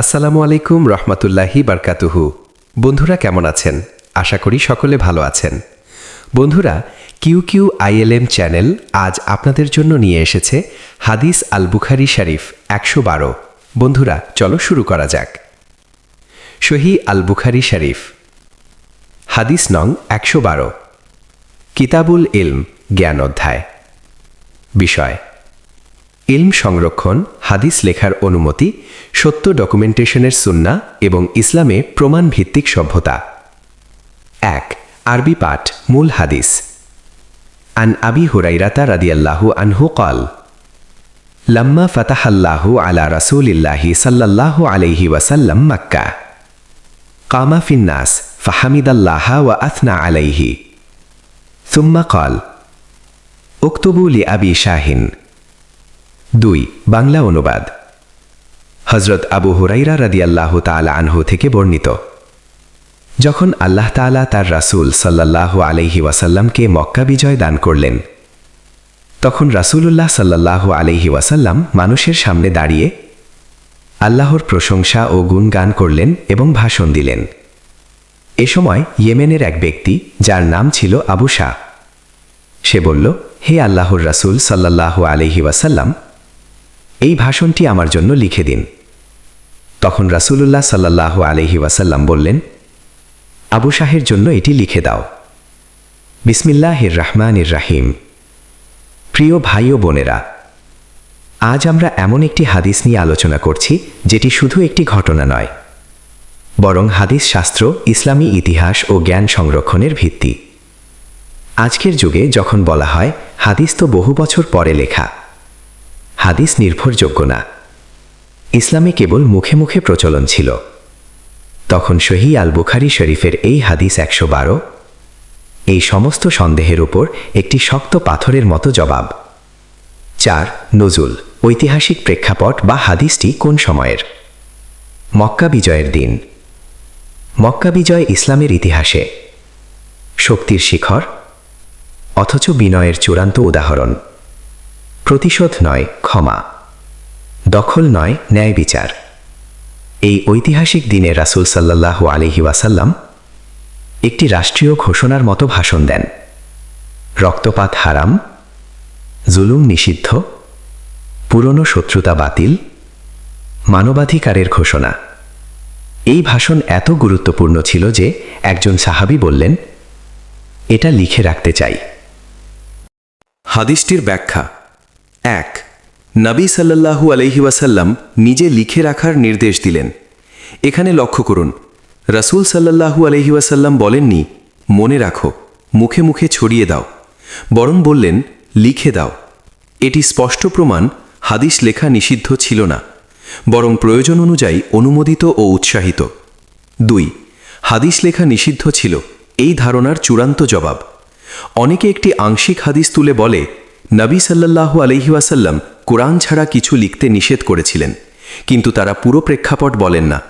আসসালামু আলাইকুম রহমতুল্লাহি বারকাতুহু। বন্ধুরা কেমন আছেন? আশা করি সকলে ভালো আছেন। বন্ধুরা কিউ কিউ আইএলএম চ্যানেল আজ আপনাদের জন্য নিয়ে এসেছে হাদিস আল বুখারি শরীফ একশো বারো। বন্ধুরা, চলো শুরু করা যাক। শহী আল বুখারি শরীফ। হাদিস নং একশো বারো। কিতাবুল ইলম, জ্ঞান অধ্যায়। বিষয়, ইলম সংরক্ষণ হাদিস লেখার অনুমতি সত্য ডকুমেন্টেশনের সুন্না এবং ইসলামে প্রমাণ ভিত্তিক সভ্যতা এক আরবি পাঠ মূল হাদিস আন আবি হুরাইরাতা রাদিয়াল্লাহু আনহু কল লাম্মা ফাতাহাল্লাহু আলা রাসূলিল্লাহি সাল্লাল্লাহু আলাইহি ওয়াসাল্লাম মাক্কা قام في الناس فحمد الله وأثنى عليه ثم قال اكتبوا لأبي شاهن দুই, বাংলা অনুবাদ। হজরত আবু হুরাইরা রাদিয়াল্লাহু তাআলা আনহু থেকে বর্ণিত। যখন আল্লাহ তাআলা তার রাসূল সাল্লাল্লাহু আলাইহি ওয়াসাল্লামকে মক্কা বিজয় দান করলেন, তখন রাসূলুল্লাহ সাল্লাল্লাহু আলাইহি ওয়াসাল্লাম মানুষের সামনে দাঁড়িয়ে আল্লাহর প্রশংসা ও গুণগান করলেন এবং ভাষণ দিলেন। এ সময় ইয়েমেনের এক ব্যক্তি, যার নাম ছিল আবু শাহ, সে বলল, হে আল্লাহর রাসূল সাল্লাল্লাহু আলাইহি ওয়াসাল্লাম এই ভাষণটি আমার জন্য লিখে দিন। তখন রাসূলুল্লাহ সাল্লাল্লাহু আলাইহি ওয়াসাল্লাম বললেন, আবু শাহের জন্য এটি লিখে দাও। বিসমিল্লাহির রহমানির রাহিম। প্রিয় ভাই ও বোনেরা, আজ আমরা এমন একটি হাদিস নিয়ে আলোচনা করছি, যেটি শুধু একটি ঘটনা নয়, বরং হাদিস শাস্ত্র, ইসলামী ইতিহাস ও জ্ঞান সংরক্ষণের ভিত্তি। আজকের যুগে যখন বলা হয়, হাদিস তো বহু বছর পরে লেখা। হাদিস নির্ভরযোগ্য না। ইসলামে কেবল মুখে মুখে প্রচলন ছিল। তখন শহী আল বুখারি শরীফের এই হাদিস একশো বারো, এই সমস্ত সন্দেহের উপর একটি শক্ত পাথরের মতো জবাব। চার, নজুল, ঐতিহাসিক প্রেক্ষাপট বা হাদিসটি কোন সময়ের? মক্কা বিজয়ের দিন। মক্কা বিজয় ইসলামের ইতিহাসে। শক্তির শিখর, অথচ বিনয়ের চূড়ান্ত উদাহরণ। প্রতিশোধ নয়, ক্ষমা। দখল নয়, ন্যায় বিচার। এই ঐতিহাসিক দিনে রাসুল সাল্লাহু আলহি ওয়াসাল্লাম একটি রাষ্ট্রীয় ঘোষণার মতো ভাষণ দেন। রক্তপাত হারাম, জুলুম নিষিদ্ধ, পুরনো শত্রুতা বাতিল, মানবাধিকারের ঘোষণা। এই ভাষণ এত গুরুত্বপূর্ণ ছিল যে একজন সাহাবি বললেন, এটা লিখে রাখতে চাই। হাদিসটির ব্যাখ্যা এক, নবী সাল্লাল্লাহু আলহি ওয়াসাল্লাম নিজে লিখে রাখার নির্দেশ দিলেন। এখানে লক্ষ্য করুন, রাসূল সাল্লাল্লাহু আলহি ওয়াসাল্লাম বলেননি, মনে রাখো, মুখে মুখে ছড়িয়ে দাও, বরং বললেন, লিখে দাও। এটি স্পষ্ট প্রমাণ, হাদিস লেখা নিষিদ্ধ ছিল না, বরং প্রয়োজন অনুযায়ী অনুমোদিত ও উৎসাহিত। দুই, হাদিস লেখা নিষিদ্ধ ছিল, এই ধারণার চূড়ান্ত জবাব। অনেকে একটি আংশিক হাদিস তুলে বলে নবী সাল্লাল্লাহু আলহিউসাল্লাম কোরআন ছাড়া কিছু লিখতে নিষেধ করেছিলেন। কিন্তু তারা পুরো প্রেক্ষাপট বলেন না।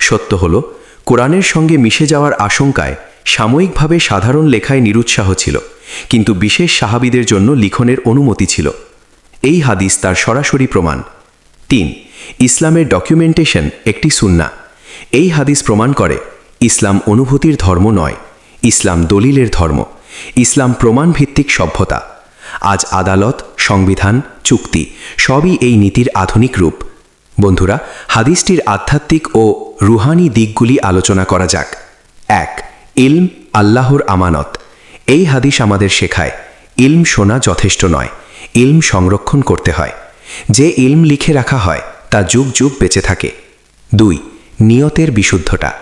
সত্য হল, কোরআনের সঙ্গে মিশে যাওয়ার আশঙ্কায় সাময়িকভাবে সাধারণ লেখায় নিরুৎসাহ ছিল, কিন্তু বিশেষ সাহাবিদের জন্য লিখনের অনুমতি ছিল। এই হাদিস তার সরাসরি প্রমাণ। তিন, ইসলামের ডকুমেন্টেশন একটি সুন্না এই হাদিস প্রমাণ করে, ইসলাম অনুভূতির ধর্ম নয়, ইসলাম দলিলের ধর্ম, ইসলাম প্রমাণ ভিত্তিক সভ্যতা। আজ আদালত, সংবিধান, চুক্তি সবই এই নীতির আধুনিক রূপ। বন্ধুরা, হাদিসটির আধ্যাত্মিক ও রুহানি দিকগুলি আলোচনা করা যাক। এক, ইলম আল্লাহর আমানত। এই হাদিস আমাদের শেখায়, ইলম শোনা যথেষ্ট নয়, ইলম সংরক্ষণ করতে হয়। যে ইলম লিখে রাখা হয়, তা যুগ যুগ বেঁচে থাকে। দুই, নিয়তের বিশুদ্ধতা।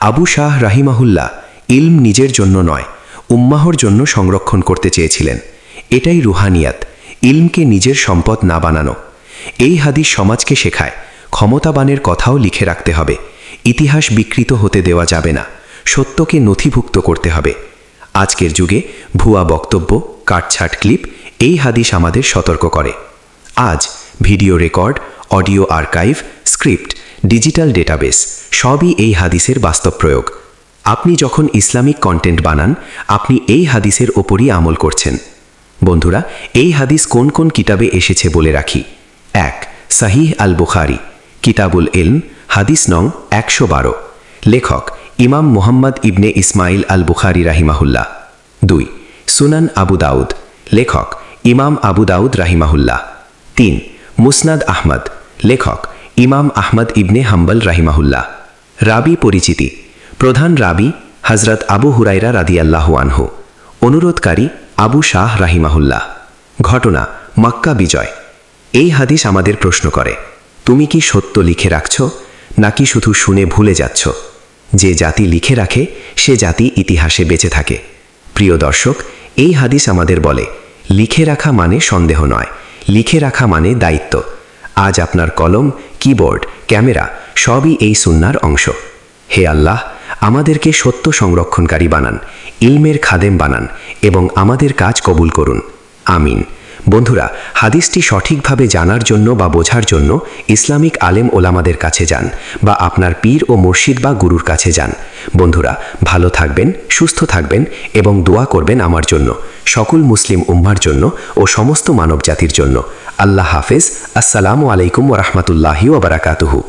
আবু শাহ রাহিমাহুল্লাহ ইলম নিজের জন্য নয়, উম্মাহর জন্য সংরক্ষণ করতে চেয়েছিলেন। এটাই রুহানিয়াত, ইলমকে নিজের সম্পদ না বানানো। এই হাদিস সমাজকে শেখায়, ক্ষমতাবানের কথাও লিখে রাখতে হবে। ইতিহাস বিকৃত হতে দেওয়া যাবে না, সত্যকে নথিভুক্ত করতে হবে। আজকের যুগে ভুয়া বক্তব্য, কাটছাট ক্লিপ, এই হাদিস আমাদের সতর্ক করে। আজ video record, audio archive, script, digital database, সবই এই হাদিসের বাস্তব প্রয়োগ। আপনি যখন ইসলামিক কন্টেন্ট বানান, আপনি এই হাদিসের ওপরই আমল করছেন। বন্ধুরা, এই হাদিস কোন কোন কিতাবে এসেছে বলে রাখি? এক, সাহিহ আল বুখারি কিতাবুল ইলম, হাদিস নং একশো বারো। লেখক, ইমাম মোহাম্মদ ইবনে ইসমাইল আল বুখারি রাহিমাহুল্লাহ। দুই, সুনান আবু দাউদ, লেখক, ইমাম আবু দাউদ রাহিমাহুল্লাহ। তিন, মুসনাদ আহমদ, লেখক, ইমাম আহমদ ইবনে হাম্বল রাহিমাহুল্লাহ। রাবি পরিচিতি, প্রধান রাবি হজরত আবু হুরাইরা রাদিয়াল্লাহু আনহু। অনুরোধকারী আবু শাহ রাহিমাহুল্লাহ। ঘটনা, মক্কা বিজয়। এই হাদিস আমাদের প্রশ্ন করে, তুমি কি সত্য লিখে রাখছ, নাকি শুধু শুনে ভুলে যাচ্ছ? যে জাতি লিখে রাখে, সে জাতি ইতিহাসে বেঁচে থাকে। প্রিয় দর্শক, এই হাদিস আমাদের বলে, লিখে রাখা মানে সন্দেহ নয়, লিখে রাখা মানে দায়িত্ব। আজ আপনার কলম, কিবোর্ড, ক্যামেরা, সবই এই সুন্নার অংশ। হে আল্লাহ, আমাদেরকে সত্য সংরক্ষণকারী বানান ইলমের খাদেম বানান এবং আমাদের কাজ কবুল করুন। আমিন। বন্ধুরা, হাদিসটি সঠিকভাবে জানার জন্য বা বোঝার জন্য ইসলামিক আলেম ওলামাদের কাছে যান বা আপনার পীর ও মুর্শিদ বা গুরুর কাছে যান। বন্ধুরা, ভালো থাকবেন, সুস্থ থাকবেন এবং দোয়া করবেন আমার জন্য, সকল মুসলিম উম্মার জন্য ও সমস্ত মানব জাতির জন্য। আল্লাহ হাফেজ। আসসালামু আলাইকুম ওরহমতুল্লাহি ওবরাকাতুহু